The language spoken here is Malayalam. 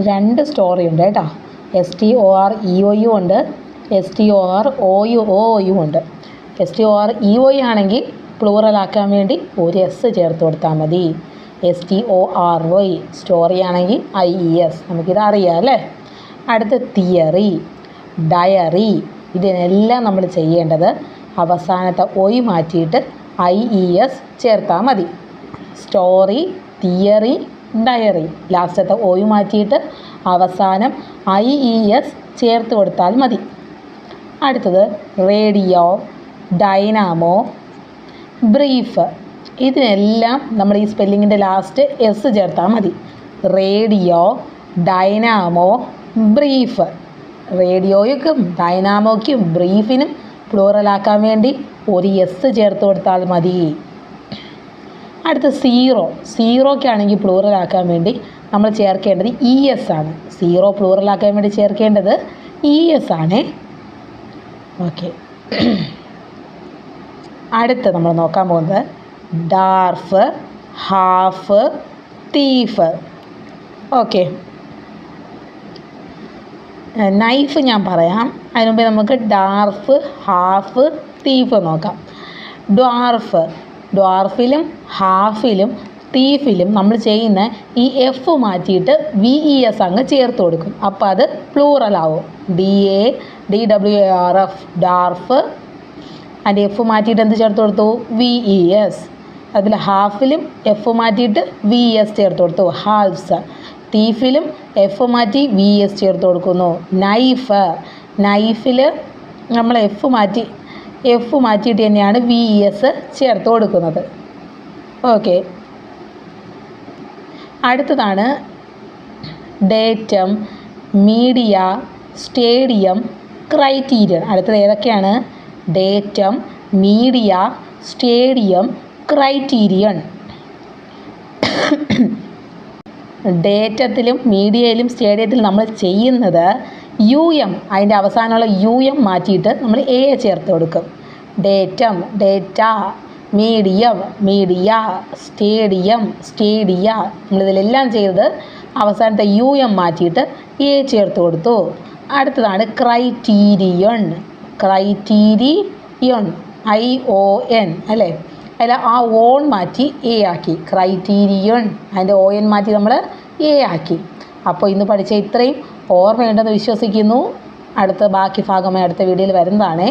രണ്ട് സ്റ്റോറി ഉണ്ട് കേട്ടോ. S T O R E O U ഉണ്ട്. S T O R O U O U ഉണ്ട്. S T O R E O ആണെങ്കിൽ പ്ലൂറലാക്കാൻ വേണ്ടി ഒരു എസ് ചേർത്ത് കൊടുത്താൽ മതി. S T O R Y story ആണെങ്കിൽ ഐ ഇ എസ് നമുക്കിത് അറിയാം അല്ലേ? അടുത്ത തിയറി ഡയറി ഇതിനെല്ലാം നമ്മൾ ചെയ്യേണ്ടത് അവസാനത്തെ ഒയ് മാറ്റിയിട്ട് ഐ ഇ എസ് ചേർത്താൽ മതി. Story theory diary. ലാസ്റ്റത്തെ ഒയ് മാറ്റിയിട്ട് അവസാനം ഐ ഇ എസ് ചേർത്ത് കൊടുത്താൽ മതി. അടുത്തത് റേഡിയോ ഡൈനാമോ ബ്രീഫ്. ഇതിനെല്ലാം നമ്മൾ ഈ സ്പെല്ലിങ്ങിന്റെ ലാസ്റ്റ് എസ് ചേർത്താൽ മതി. Radio dynamo brief. റേഡിയോയ്ക്കും ഡൈനാമോയ്ക്കും ബ്രീഫിനും പ്ലൂറലാക്കാൻ വേണ്ടി ഒരു എസ് ചേർത്ത് കൊടുത്താൽ മതി. അടുത്ത സീറോ സീറോയ്ക്കാണെങ്കിൽ പ്ലൂറലാക്കാൻ വേണ്ടി നമ്മൾ ചേർക്കേണ്ടത് ഇ എസ് ആണ് സീറോ പ്ലൂറലാക്കാൻ വേണ്ടി ചേർക്കേണ്ടത് ഇ എസ് ആണ്. ഓക്കെ അടുത്ത് നമ്മൾ നോക്കാൻ പോകുന്നത് dwarf half thief okay knife ഞാൻ പറയാം. അതിന് മുമ്പേ നമുക്ക് ഡാർഫ് ഹാഫ് തീഫ് നോക്കാം. ഡ്വാർഫ് ഡ്വാർഫിലും ഹാഫിലും തീഫിലും നമ്മൾ ചെയ്യുന്ന ഈ എഫ് മാറ്റിയിട്ട് വി ഇ എസ് അങ്ങ് ചേർത്ത് കൊടുക്കും. അപ്പോൾ അത് പ്ലൂറലാവും D A D W A R F dwarf അതിന്റെ എഫ് മാറ്റിയിട്ട് എന്ത് ചേർത്ത് കൊടുത്തു? വി ഇ എസ് അതിൽ ഹാഫിലും എഫ് മാറ്റിയിട്ട് വി എസ് ചേർത്ത് കൊടുത്തു. ഹാൽസ് തീഫിലും എഫ് മാറ്റി വി എസ് ചേർത്ത് കൊടുക്കുന്നു. നൈഫ് നൈഫിൽ നമ്മൾ എഫ് മാറ്റി എഫ് മാറ്റിയിട്ട് തന്നെയാണ് വി ഇ എസ് ചേർത്ത് കൊടുക്കുന്നത്. ഓക്കെ അടുത്തതാണ് ഡേറ്റം മീഡിയ സ്റ്റേഡിയം ക്രൈറ്റീരിയൻ അടുത്തത് ഏതൊക്കെയാണ്? ഡേറ്റം മീഡിയ സ്റ്റേഡിയം ക്രൈറ്റീരിയൺ ഡേറ്റത്തിലും മീഡിയയിലും സ്റ്റേഡിയത്തിലും നമ്മൾ ചെയ്യുന്നത് യു എം അതിന്റെ അവസാനമുള്ള യു എം മാറ്റിയിട്ട് നമ്മൾ എ ചേർത്ത് കൊടുക്കും. Datum data medium media stadium stadia നമ്മളിതിലെല്ലാം ചെയ്തത് അവസാനത്തെ യു എം മാറ്റിയിട്ട് എ ചേർത്ത് കൊടുത്തു. അടുത്തതാണ് criterion criterion I O N അല്ലേ? അതിൽ ആ ഓൺ മാറ്റി എ ആക്കി. ക്രൈറ്റീരിയൺ അതിന്റെ ഒ എൻ മാറ്റി നമ്മൾ എ ആക്കി. അപ്പോൾ ഇന്ന് പഠിച്ച ഇത്രയും ഓർമ്മയുണ്ടെന്ന് വിശ്വസിക്കുന്നു. അടുത്ത ബാക്കി ഭാഗമായി അടുത്ത വീഡിയോയിൽ വരുന്നതാണേ.